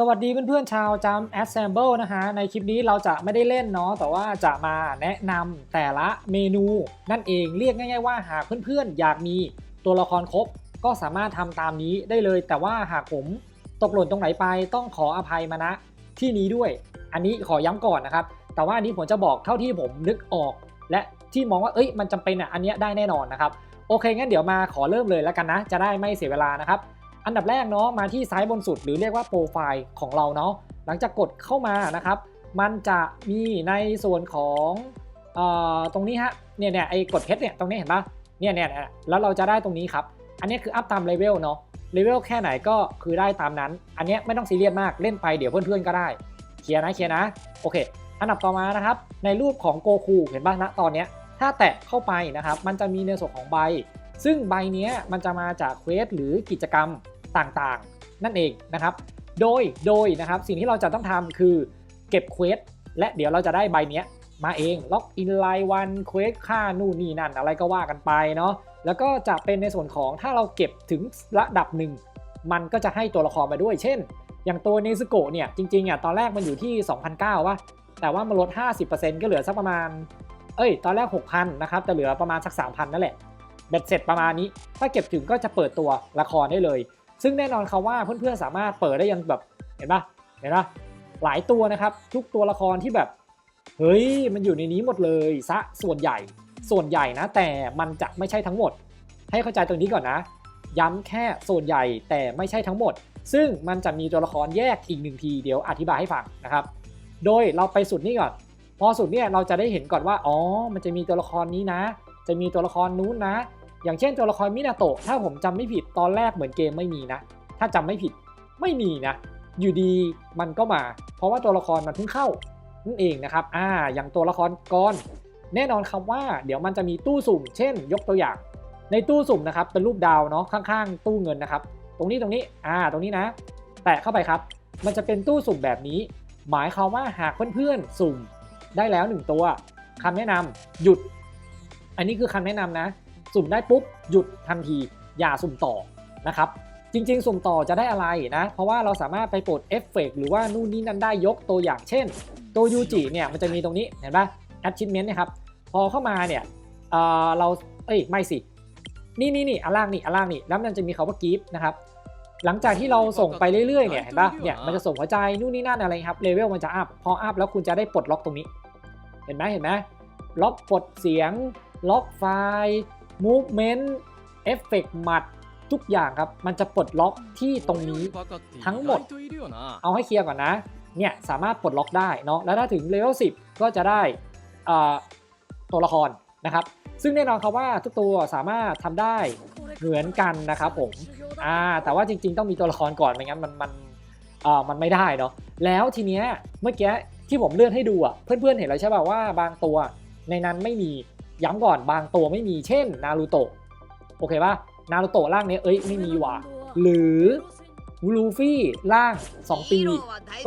สวัสดีเพื่อนๆชาวจำ Assemble นะฮะ ในคลิปนี้เราจะไม่ได้เล่นเนาะแต่ว่าจะมาแนะนำแต่ละเมนูนั่นเองเรียกง่าย ๆ ว่าหากเพื่อนๆ อยากมีตัวละครครบ ก็สามารถทำตามนี้ได้เลย แต่ว่าหากผมตกหล่นตรงไหนไปต้องขออภัยมาณที่นี้ด้วย อันนี้ขอย้ำก่อนนะครับ แต่ว่าอันนี้ผมจะบอกเท่าที่ผมนึกออก และที่มองว่าเอ้ยมันจำเป็นอะอันเนี้ยได้แน่นอนนะครับโอเคงั้นเดี๋ยวมาขอเริ่มเลยแล้วกันนะ จะได้ไม่เสียเวลานะครับ อันดับแรกเนาะมาที่ซ้ายบนสุดหรือเรียกว่าโปรไฟล์ของเราเนาะหลังจากกดเข้ามานะครับ มันจะมีในส่วนของเอ่อตรงนี้ฮะเนี่ยเนี่ยไอ้กดเพชรเนี่ยตรงนี้เห็นปะเนี่ยเนี่ยแล้วเราจะได้ตรงนี้ครับ อันนี้คืออัพตามเลเวลเนาะเลเวลแค่ไหนก็คือได้ตามนั้น อันนี้ไม่ต้องซีเรียสมากเล่นไปเดี๋ยวเพื่อนๆก็ได้เคลียร์นะเคลียร์นะโอเค อันดับต่อมานะครับ ในรูปของโกคูเห็นป่ะณตอนเนี้ยถ้าแตะเข้าไปนะครับ มันจะมีในส่วนของใบ ซึ่งใบเนี้ยมันจะมาจากเควสหรือกิจกรรม ต่างๆ นั่นเองนะครับ โดยโดยนะครับสิ่งที่เราจะต้องทำคือเก็บเควสและเดี๋ยวเราจะได้ใบเนี้ยมาเองล็อกอินไลน์วันเควสค่านู่นนี่นั่นอะไรก็ว่ากันไปเนาะแล้วก็จะเป็นในส่วนของถ้าเราเก็บถึงระดับหนึ่ง มันก็จะให้ตัวละครมาด้วย เช่น อย่างตัวเนซโกะเนี่ยจริงๆอะตอนแรกมันอยู่ที่ 2,009ป่ะแต่ว่ามันลด 50%ก็เหลือสักประมาณ เอ้ย ตอนแรก 6,000นะครับแต่เหลือประมาณสัก 3,000 นั่นแหละเบ็ดเสร็จประมาณนี้ ถ้าเก็บถึงก็จะเปิดตัวละครได้เลย ซึ่งแน่นอนครับว่าเพื่อนๆสามารถเปิดได้ยันแบบเห็นปะเห็นปะหลายตัวนะครับ ทุกตัวละครที่แบบเฮ้ยมันอยู่ในนี้หมดเลยซะส่วนใหญ่ ส่วนใหญ่นะ แต่มันจะไม่ใช่ทั้งหมด ให้เข้าใจตรงนี้ก่อนนะ ย้ำแค่ส่วนใหญ่แต่ไม่ใช่ทั้งหมด ซึ่งมันจะมีตัวละครแยกอีกหนึ่งทีเดี๋ยวอธิบายให้ฟังนะครับ โดยเราไปสุดนี่ก่อน พอสุดเนี่ยเราจะได้เห็นก่อนว่าอ๋อมันจะมีตัวละครนี้นะ จะมีตัวละครนู้นนะ อย่างเช่นตัวละครมินาโตะถ้าผมจำไม่ผิดตอนแรกเหมือนเกมไม่มีนะ ถ้าจำไม่ผิดไม่มีนะ อยู่ดีมันก็มา เพราะว่าตัวละครมันเพิ่งเข้านั่นเองนะครับอ่าอย่างตัวละครกรแน่นอนครับว่าเดี๋ยวมันจะมีตู้สุ่ม เช่น ยกตัวอย่าง ในตู้สุ่มนะครับเป็นรูปดาวเนาะข้างๆ ตู้เงินนะครับ ตรงนี้ตรงนี้อ่าตรงนี้นะ แตะเข้าไปครับ มันจะเป็นตู้สุ่มแบบนี้ หมายความว่าหากเพื่อนๆสุ่มได้แล้ว 1 ตัวคำแนะนำหยุด อันนี้คือคำแนะนำนะ สุ่มได้ปุ๊บหยุดทันทีอย่าสุ่มต่อนะครับจริง ๆ สุ่มต่อจะได้อะไรนะ เพราะว่าเราสามารถไปปลดเอฟเฟกหรือว่านู่นนี่นั่นได้ยกตัวอย่างเช่น ตัวยูจิเนี่ยมันจะมีตรงนี้เห็นปะ achievement นะครับพอเข้ามาเนี่ยเเราเอ้ยไม่สินี่นี่นี่อันล่างนี่อันล่างนี่แล้วมันจะมีคาว่ากิฟต์นะครับหลังจากที่เราส่งไปเรื่อยๆเนี่ยเห็นปะเนี่ยมันจะส่งหัวใจนู่นนี่นั่นอะไรครับเลเวลมันจะอัพพออัพแล้วคุณจะได้ปลดล็อกตรงนี้ เห็นไหมเห็นไหมล็อกปลดเสียงล็อกไฟล์ movement เอฟเฟกหมัดทุกอย่างครับ มันจะปลดล็อกที่ตรงนี้ทั้งหมด เอาให้เคลียร์ก่อนนะ เนี่ยสามารถปลดล็อกได้เนาะ แล้วถ้าถึงเลเวล10 ก็จะได้ตัวละครนะครับ ซึ่งแน่นอนครับว่าทุกตัวสามารถทำได้เหมือนกันนะครับผม อ่า แต่ว่าจริงๆ ต้องมีตัวละครก่อน ไม่งั้นมันมันอ่ามันไม่ได้เนาะ แล้วทีเนี้ยเมื่อกี้ที่ผมเลื่อนให้ดูอะ เพื่อนๆ เห็นแล้วใช่ป่ะว่าบางตัวในนั้นไม่มี ย้ำก่อนบางตัวไม่มีเช่นนารูโตะโอเคป่ะนารูโตะร่างเนี้ยเอ้ยไม่มีว่ะหรือลูฟี่ร่าง 2 ปี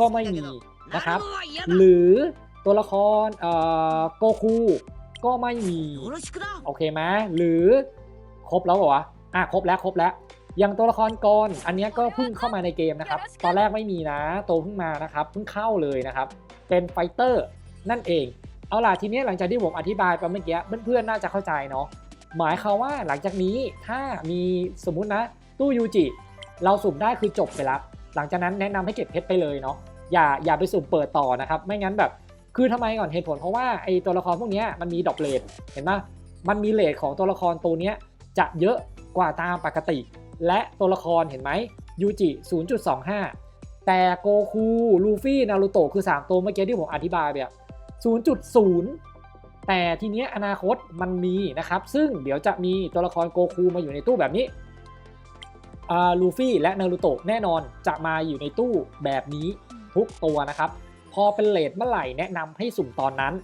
ก็ไม่มีนะครับ หรือตัวละครเอ่อโกคูก็ไม่มีโอเคไหมหรือครบแล้วเหรอวะอะครบแล้วครบแล้วอย่างตัวละครกรอันเนี้ยก็เพิ่งเข้ามาในเกมนะครับ ตอนแรกไม่มีนะ โตเพิ่งมานะครับ เพิ่งเข้าเลยนะครับ เป็นไฟเตอร์นั่นเอง เอาล่ะทีนี้หลังจากที่ผมอธิบายไปเมื่อกี้เพื่อนๆน่าจะเข้าใจเนาะหมายความว่าหลังจากนี้ถ้ามีสมมุตินะตู้ยูจิเราสุ่มได้คือจบไปแล้วหลังจากนั้นแนะนำให้เก็บเพชรไปเลยเนาะอย่าอย่าไปสุ่มเปิดต่อนะครับ ไม่งั้นแบบคือทำไมก่อนเหตุผลเพราะว่าไอตัวละครพวกนี้มันมีดรอปเลทเห็นปะมันมีเลทของตัวละครตัวนี้จะเยอะกว่าตามปกติ และตัวละครเห็นไหมยูจิ 0.25 แต่โกคูลูฟี่นารูโตะคือ 3 ตัวเมื่อกี้ที่ผมอธิบายแบบ 0.0 แต่ทีเนี้ยอนาคตมันมีนะครับ ซึ่งเดี๋ยวจะมีตัวละครโกคูมาอยู่ในตู้แบบนี้ลูฟี่และนารูโตะแน่นอนจะมาอยู่ในตู้แบบนี้ทุกตัวนะครับ พอเป็นเลทเมื่อไหร่แนะนำให้สุ่มตอนนั้น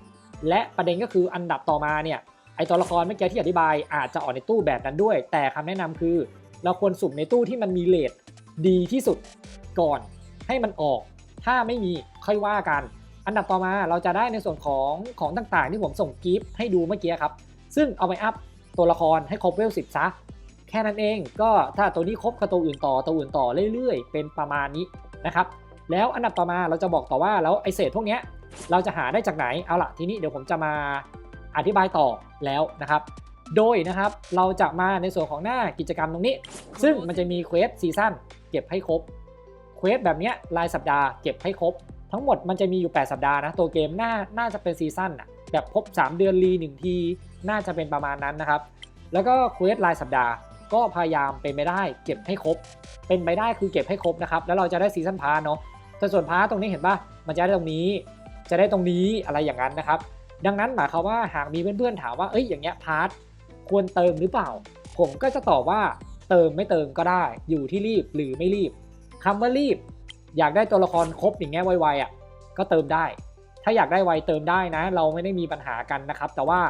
และประเด็นก็คืออันดับต่อมาเนี่ยไอตัวละครเมื่อกี้ที่อธิบายอาจจะออกในตู้แบบนั้นด้วย แต่คำแนะนำคือ เราควรสุ่มในตู้ที่มันมีเลทดีที่สุดก่อนให้มันออก ถ้าไม่มีค่อยว่ากัน อันดับต่อมาเราจะได้ในส่วนของของต่างๆ ที่ผมส่งกิฟต์ให้ดูเมื่อกี้ครับ ซึ่งเอาไปอัพตัวละครให้ครบเวลสิบซะ แค่นั้นเองก็ถ้าตัวนี้ครบกับตัวอื่นต่อตัวอื่นต่อเรื่อยๆ เป็นประมาณนี้นะครับ แล้วอันดับต่อมาเราจะบอกต่อว่าแล้วไอเศษพวกเนี้ยเราจะหาได้จากไหนเอาละทีนี้เดี๋ยวผมจะมาอธิบายต่อแล้วนะครับ โดยนะครับเราจะมาในส่วนของหน้ากิจกรรมตรงนี้ ซึ่งมันจะมีเควสซีซั่นเก็บให้ครบเควสแบบเนี้ยรายสัปดาห์เก็บให้ครบ ทั้งหมดมันจะมีอยู่ 8 สัปดาห์นะ ตัวเกมน่าน่าจะเป็นซีซั่นอะแบบครบ 3 เดือนรีหนึ่งที น่าจะเป็นประมาณนั้นนะครับ แล้วก็เควสรายสัปดาห์ก็พยายามเป็นไปได้เก็บให้ครบ เป็นไปได้คือเก็บให้ครบนะครับ แล้วเราจะได้ซีซั่นพาร์เนาะแต่ส่วนพาร์ตรงนี้เห็นปะมันจะได้ตรงนี้ จะได้ตรงนี้อะไรอย่างนั้นนะครับ ดังนั้นหมายความว่าหากมีเพื่อนๆถามว่า เอ้ย อย่างเงี้ยพาร์ทควรเติมหรือเปล่า ผมก็จะตอบว่าเติมไม่เติมก็ได้ อยู่ที่รีบหรือไม่รีบคำว่ารีบ อยากได้ตัวละครครบอย่างเงี้ยไวๆอะก็เติมได้ ถ้าอยากได้ไวเติมได้นะ เราไม่ได้มีปัญหากันนะครับ แต่ว่า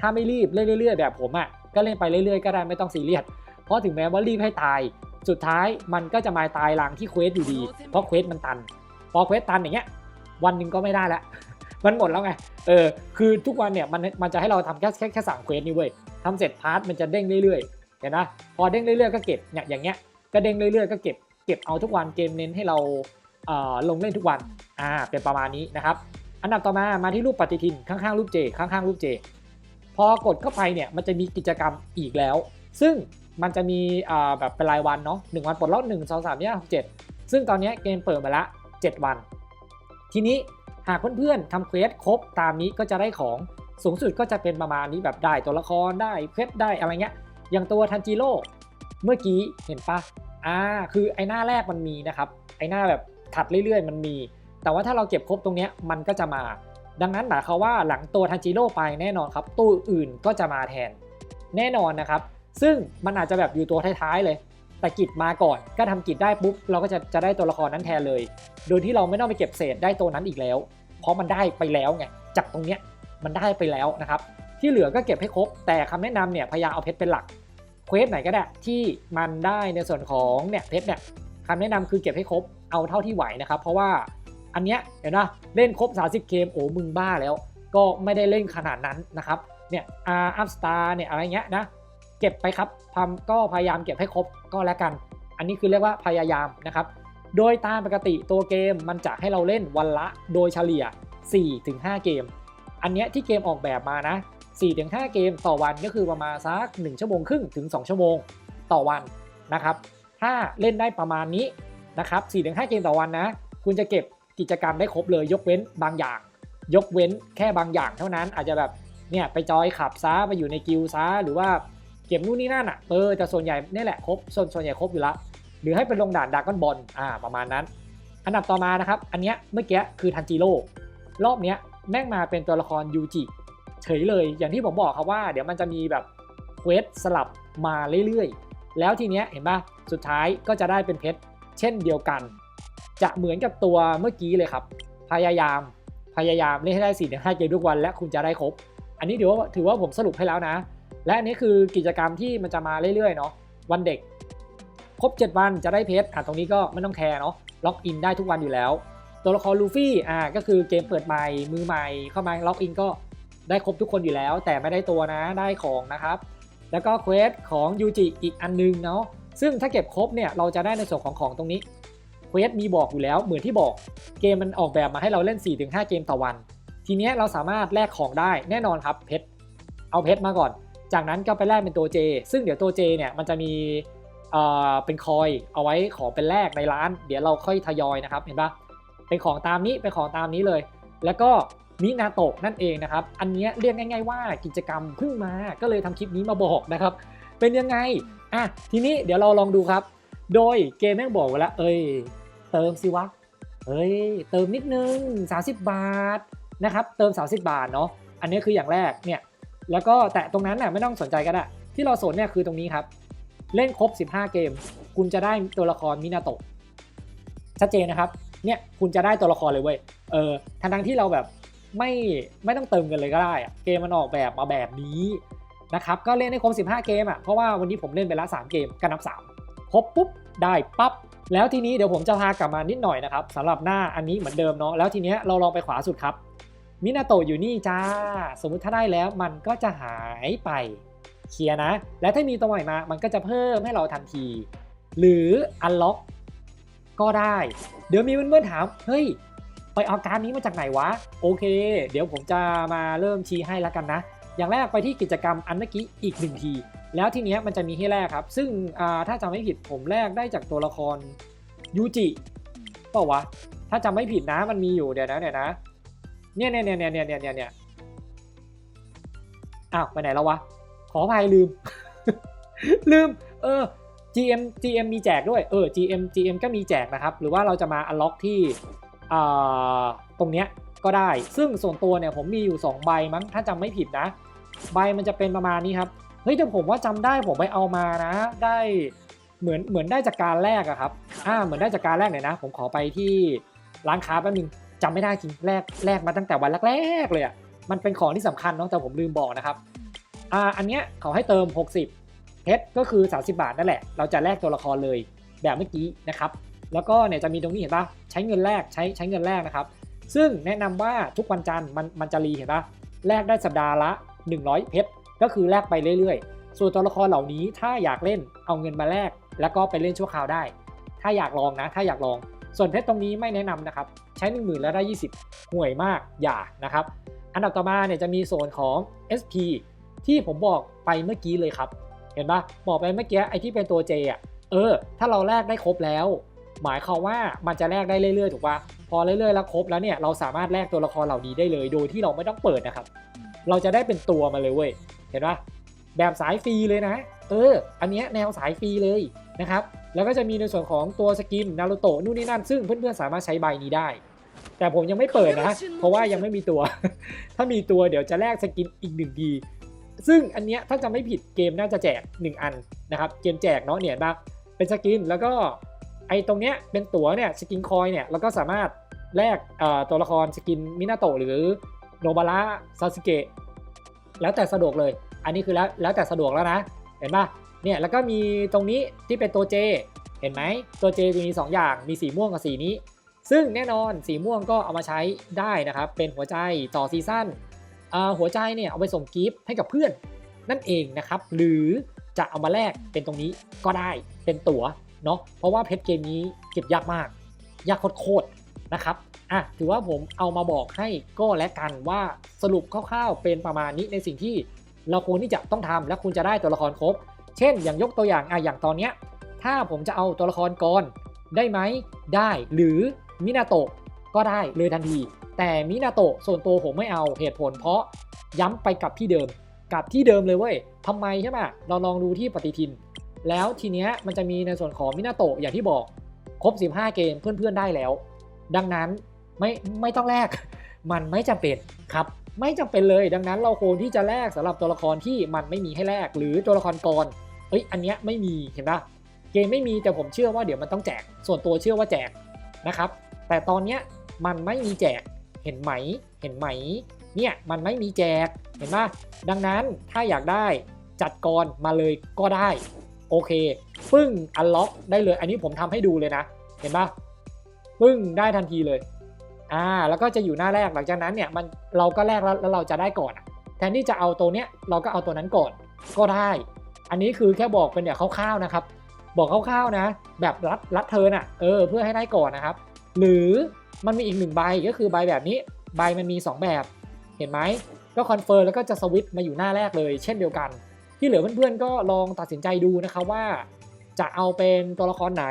ถ้าไม่รีบเล่นเรื่อยๆแบบผมอะก็เล่นไปเรื่อยๆก็ได้ไม่ต้องซีเรียสเพราะถึงแม้ว่ารีบให้ตาย สุดท้ายมันก็จะมาตายหลังที่เควสอยู่ดี เพราะเควสมันตัน พอเควสตันอย่างเงี้ยวันหนึ่งก็ไม่ได้ละมันหมดแล้วไง เออ คือทุกวันเนี่ยมันมันจะให้เราทำแค่แค่แค่สั่งเควสนี่เว้ยทำเสร็จพาร์ทมันจะเด้งเรื่อยๆ เห็นนะ พอเด้งเรื่อยๆก็เก็บเนี่ยอย่างเงี้ย ก็เด้งเรื่อยๆก็เก็บ เก็บเอาทุกวันเกมเน้นให้เราเลงเล่นทุกวันอ่าเป็นประมาณนี้นะครับ อันดับต่อมามาที่รูปปฏิทินข้างๆรูปเจข้างๆรูปเจพอกดเข้าไปเนี่ยมันจะมีกิจกรรมอีกแล้ว ซึ่งมันจะมีแบบเป็นรายวันเนาะหนึ่งวันปลดล็อกหนึ่งสองสามเนี่ยหกเจ็ดซึ่งตอนนี้เกมเปิดมาละเจ็ดวัน ทีนี้หากเพื่อนๆทำเควสครบตามนี้ก็จะได้ของสูงสุดก็จะเป็นประมาณนี้แบบได้ตัวละครได้เพชรได้อะไรเงี้ยอย่างตัวทันจิโร่เมื่อกี้เห็นปะ อ่าคือไอหน้าแรกมันมีนะครับ ไอหน้าแบบถัดเรื่อยๆ มันมี แต่ว่าถ้าเราเก็บครบตรงนี้มันก็จะมา ดังนั้นหมายความว่าหลังตัวทันจิโร่ไปแน่นอนครับ ตู้อื่นก็จะมาแทน แน่นอนนะครับ ซึ่งมันอาจจะแบบอยู่ตัวท้ายๆเลยแต่กิจมาก่อนก็ทำกิจได้ปุ๊บเราก็จะจะได้ตัวละครนั้นแทนเลย โดยที่เราไม่ต้องไปเก็บเศษได้ตัวนั้นอีกแล้ว เพราะมันได้ไปแล้วไงจากตรงเนี้ยมันได้ไปแล้วนะครับ ที่เหลือก็เก็บให้ครบแต่คำแนะนำเนี่ยพยายามเอาเพชรเป็นหลัก ควสไหนก็ได้ที่มันได้ในส่วนของเนี่ยเพชรเนี่ยคำแนะนำคือเก็บให้ครบเอาเท่าที่ไหวนะครับ เพราะว่าอันเนี้ยเห็นนะเล่นครบ 30 เกมโอ้มึงบ้าแล้ว ก็ไม่ได้เล่นขนาดนั้นนะครับเนี่ยอาร์อัพสตาร์เนี่ยอะไรเงี้ยนะเก็บไปครับทำก็พยายามเก็บให้ครบก็แล้วกัน อันนี้คือเรียกว่าพยายามนะครับ โดยตามปกติตัวเกมมันจะให้เราเล่นวันละโดยเฉลี่ย 4-5 เกม อันเนี้ยที่เกมออกแบบมานะ 4-5 เกมต่อวันก็คือประมาณสัก1ชั่วโมงครึ่งถึง 2 ชั่วโมงต่อวันนะครับ ถ้าเล่นได้ประมาณนี้นะครับ4-5 เกมต่อวันนะ คุณจะเก็บกิจกรรมได้ครบเลย ยกเว้นบางอย่าง ยกเว้นแค่บางอย่างเท่านั้นอาจจะแบบเนี่ยไปจอยขับซ้าไปอยู่ในกิลซ้าหรือว่าเก็บนู่นนี่นั่นอะเออแต่ส่วนใหญ่นี่แหละครบส่วนส่วนใหญ่ครบอยู่ละหรือให้เป็นลงด่านดากอนบอลอ่าประมาณนั้น อันดับต่อมานะครับ อันเนี้ยเมื่อกี้คือทันจิโร่รอบเนี้ยแม่งมาเป็นตัวละครยูจิ เฉยเลย อย่างที่ผมบอกครับว่า เดี๋ยวมันจะมีแบบเวสสลับมาเรื่อยๆ แล้วทีเนี้ยเห็นปะสุดท้ายก็จะได้เป็นเพชรเช่นเดียวกัน จะเหมือนกับตัวเมื่อกี้เลยครับ พยายามพยายามเล่นให้ได้4ี่ถึงห้าเกมทุกวันและคุณจะได้ครบ อันนี้ถือว่าถือว่าผมสรุปให้แล้วนะ และอันนี้คือกิจกรรมที่มันจะมาเรื่อยๆเนาะวันเด็กครบ 7 วันจะได้เพชรอะตรงนี้ก็ไม่ต้องแคร์เนาะล็อกอินได้ทุกวันอยู่แล้ว ตัวละครลูฟี่อ่าก็คือเกมเปิดใหม่มือใหม่เข้ามาล็อกอินก็ ได้ครบทุกคนอยู่แล้ว แต่ไม่ได้ตัวนะได้ของนะครับ แล้วก็เควสของยูจิอีกอันนึงเนาะซึ่งถ้าเก็บครบเนี่ยเราจะได้ในส่วนของของตรงนี้เควสมีบอกอยู่แล้วเหมือนที่บอกเกมมันออกแบบมาให้เราเล่น 4-5 เกมต่อวัน ทีเนี้ยเราสามารถแลกของได้แน่นอนครับเพชรเอาเพชรมาก่อน จากนั้นก็ไปแลกเป็นตัว J ซึ่งเดี๋ยวตัว J เนี่ยมันจะมีเอ่อเป็นคอยเอาไว้ของเป็นแลกในร้าน เดี๋ยวเราค่อยทยอยนะครับเห็นปะเป็นของตามนี้เป็นของตามนี้เลย แล้วก็ มินาโตะนั่นเองนะครับ อันนี้เรียกง่าย ๆว่ากิจกรรมเพิ่งมาก็เลยทำคลิปนี้มาบอกนะครับ เป็นยังไง อะ ทีนี้เดี๋ยวเราลองดูครับ โดยเกมแม่งบอกไว้แล้วเอ้ย เติมสิวะเอ้ย เติมนิดนึง 30 บาทนะครับ เติม 30 บาทเนาะ อันนี้คืออย่างแรกเนี่ย แล้วก็แต่ตรงนั้นน่ะไม่ต้องสนใจก็ได้ ที่เราสนเนี่ยคือตรงนี้ครับ เล่นครบ 15 เกม คุณจะได้ตัวละครมินาโตะชัดเจนนะครับ เนี่ยคุณจะได้ตัวละครเลยเว้ย เออทางทางที่เราแบบ ไม่ไม่ต้องเติมกันเลยก็ได้อะเกมมันออกแบบมาแบบนี้นะครับก็เล่นได้ครบ 15 เกมอะเพราะว่าวันนี้ผมเล่นไปแล้ว3เกมก็นับ 3 ครบปุ๊บได้ปั๊บแล้วทีนี้เดี๋ยวผมจะพากลับมานิดหน่อยนะครับสำหรับหน้าอันนี้เหมือนเดิมเนาะแล้วทีเนี้ยเราลองไปขวาสุดครับมินาโตะอยู่นี่จ้า สมมุติถ้าได้แล้วมันก็จะหายไปเคลียร์นะ และถ้ามีตัวใหม่มา มันก็จะเพิ่มให้เราทันที หรือ unlock ก็ได้ เดี๋ยวมีเพื่อนๆถาม เฮ้ย ไปเอาการดนี้มาจากไหนวะ โอเค เดี๋ยวผมจะมาเริ่มชี้ให้แล้วกันนะ อย่างแรกไปที่กิจกรรมอันเมื่อกี้อีกหนึ่งที แล้วทีเนี้ยมันจะมีให้แลกครับ ซึ่งถ้าจำไม่ผิดผมแลกได้จากตัวละครยูจิเปล่าวะ ถ้าจำไม่ผิดนะมันมีอยู่เดี๋ยวนะเดี๋ยวนะ เนี่ยเนี่ยเนี่ยเนี่ยเนี่ยเนี่ยเนี่ยอ้าวไปไหนแล้ววะ ขออภัยลืม ลืม เออ GM GM มีแจกด้วย เออ GM GM ก็มีแจกนะครับ หรือว่าเราจะมา unlock ที่ ตรงเนี้ยก็ได้ ซึ่งส่วนตัวเนี่ยผมมีอยู่ 2 ใบมั้งถ้าจำไม่ผิดนะ ใบมันจะเป็นประมาณนี้ครับเฮ้ยแต่ผมว่าจำได้ผมไปเอามานะ ได้เหมือนเหมือนได้จากการแรกอะครับอ่าเหมือนได้จากการแรกเนี่ยนะ ผมขอไปที่ร้านค้าแป๊บนึงจำไม่ได้จริงแรกแรกมาตั้งแต่วันแรกๆเลยอะมันเป็นของที่สำคัญเนาะแต่ผมลืมบอกนะครับอ่าอันเนี้ยเขาให้เติม 60เพชรก็คือ 30 บาทนั่นแหละ เราจะแลกตัวละครเลยแบบเมื่อกี้นะครับ แล้วก็เนี่ยจะมีตรงนี้เห็นปะใช้เงินแลกใช้ใช้เงินแลกนะครับ ซึ่งแนะนำว่าทุกวันจันทร์มันมันจะรีเห็นปะแลกได้สัปดาห์ละ 100 เพชรก็คือแลกไปเรื่อยๆ ส่วนตัวละครเหล่านี้ถ้าอยากเล่นเอาเงินมาแลกแล้วก็ไปเล่นชั่วคราวได้ ถ้าอยากลองนะ ถ้าอยากลอง ส่วนเพชรตรงนี้ไม่แนะนำนะครับ ใช้ 1 0,000 แล้วได้ 20 ห่วยมากอย่านะครับ อันดับต่อมาเนี่ยจะมีโซนของ SP ที่ผมบอกไปเมื่อกี้เลยครับ เห็นปะบอกไปเมื่อกี้ไอที่เป็นตัว J อะเออ ถ้าเราแลกได้ครบแล้ว หมายความว่ามันจะแลกได้เรื่อยๆถูกปะพอเรื่อยๆแล้วครบแล้วเนี่ยเราสามารถแลกตัวละครเหล่านี้ได้เลย โดยที่เราไม่ต้องเปิดนะครับ เราจะได้เป็นตัวมาเลยเว้ยเห็นปะแบบสายฟรีเลยนะ เออ อันเนี้ยแนวสายฟรีเลยนะครับ แล้วก็จะมีในส่วนของตัวสกินนารูโตะนู่นนี่นั่น ซึ่งเพื่อนๆสามารถใช้ใบนี้ได้ แต่ผมยังไม่เปิดนะ เพราะว่ายังไม่มีตัว ถ้ามีตัวเดี๋ยวจะแลกสกินอีกหนึ่งดี ซึ่งอันเนี้ยถ้าจำไม่ผิดเกมน่าจะแจก 1 อันนะครับ เกมแจกเนาะเนี่ยบ้างเป็นสกินแล้วก็ ไอ้ตรงเนี้ยเป็นตั๋วเนี่ยสกินคอยเนี่ยแล้วก็สามารถแลกตัวละครสกินมินาโตะหรือโนบาระซาสึเกะแล้วแต่สะดวกเลย อันนี้คือแล้วแล้วแต่สะดวกแล้วนะ เห็นปะเนี่ยแล้วก็มีตรงนี้ที่เป็นตัว J เห็นไหมตัว J จจะมี 2 อย่างมีสีม่วงกับสีนี้ ซึ่งแน่นอนสีม่วงก็เอามาใช้ได้นะครับ เป็นหัวใจต่อซีซั่นหัวใจเนี่ยเอาไปส่งกิฟต์ให้กับเพื่อนนั่นเองนะครับ หรือจะเอามาแลกเป็นตรงนี้ก็ได้เป็นตั๋ว เนาะเพราะว่าเพชรเกมนี้เก็บยากมาก ยากโคตรๆนะครับอะถือว่าผมเอามาบอกให้ก็แล้วกันว่าสรุปคร่าวๆเป็นประมาณนี้ในสิ่งที่เราควรที่จะต้องทำและคุณจะได้ตัวละครครบ เช่น อย่างยกตัวอย่างอะอย่างตอนเนี้ยถ้าผมจะเอาตัวละครกรได้ไหมได้หรือมินาโตะก็ได้เลยทันที แต่มินาโตะส่วนตัวผมไม่เอาเหตุผล เพราะย้ำไปกับที่เดิม กับที่เดิมเลยเว้ยทำไมใช่ไหมเราลองดูที่ปฏิทิน แล้วทีเนี้ยมันจะมีในส่วนของมินาโตะอย่างที่บอกครบ 15 เกมเพื่อนๆได้แล้ว ดังนั้นไม่ไม่ต้องแลกมันไม่จำเป็นครับ ไม่จำเป็นเลย ดังนั้นเราควรที่จะแลกสำหรับตัวละครที่มันไม่มีให้แลกหรือตัวละครกรเอ้ยอันเนี้ยไม่มีเห็นปะเกมไม่มีแต่ผมเชื่อว่าเดี๋ยวมันต้องแจก ส่วนตัวเชื่อว่าแจกนะครับ แต่ตอนเนี้ยมันไม่มีแจกเห็นไหมเห็นไหมเนี่ยมันไม่มีแจกเห็นปะดังนั้นถ้าอยากได้จัดกรมาเลยก็ได้ โอเค ปึ้งอันล็อกได้เลย อันนี้ผมทำให้ดูเลยนะ เห็นปะปึ้งได้ทันทีเลย อ่า แล้วก็จะอยู่หน้าแรกหลังจากนั้นเนี่ยมันเราก็แลกแล้วแล้วเราจะได้ก่อนอะแทนที่จะเอาตัวเนี้ยเราก็เอาตัวนั้นก่อนก็ได้ อันนี้คือแค่บอกเป็นแบบคร่าวๆนะครับ บอกคร่าวๆนะ แบบรัดรัดเทิร์นอะเออเพื่อให้ได้ก่อนนะครับ หรือมันมีอีกหนึ่งใบก็คือใบแบบนี้ใบมันมี 2 แบบ เห็นไหมก็คอนเฟิร์มแล้วก็จะสวิตช์มาอยู่หน้าแรกเลย เช่นเดียวกัน ที่เหลือเพื่อนๆก็ลองตัดสินใจดูนะครับว่า จะเอาเป็นตัวละครไหน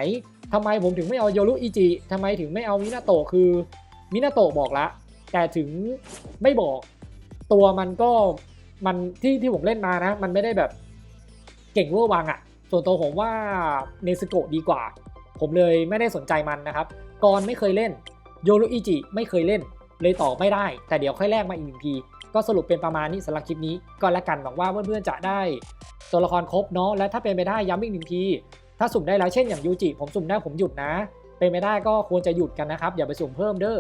ทำไมผมถึงไม่เอาโยรุอิจิทำไมถึงไม่เอามินาโตะคือมินาโตะบอกละ แต่ถึงไม่บอกตัวมันก็มันที่ที่ผมเล่นมานะ มันไม่ได้แบบเก่งเวอร์วังอะ่ะ ส่วนตัวผมว่าเนสโกดีกว่า ผมเลยไม่ได้สนใจมันนะครับกอนไม่เคยเล่นโยรุอิจิไม่เคยเล่นเลยต่อไม่ได้ แต่เดี๋ยวค่อยแลกมาอีกหนึ่งที ก็สรุปเป็นประมาณนี้สำหรับคลิปนี้ก็แล้วกันหวังว่าเพื่อนๆจะได้ตัวละครครบเนาะและถ้าเป็นไปได้ย้ำอีกหนึ่งที ถ้าสุ่มได้แล้วเช่นอย่างยูจิผมสุ่มได้ผมหยุดนะ เป็นไม่ได้ก็ควรจะหยุดกันนะครับอย่าไปสุ่มเพิ่มเด้อ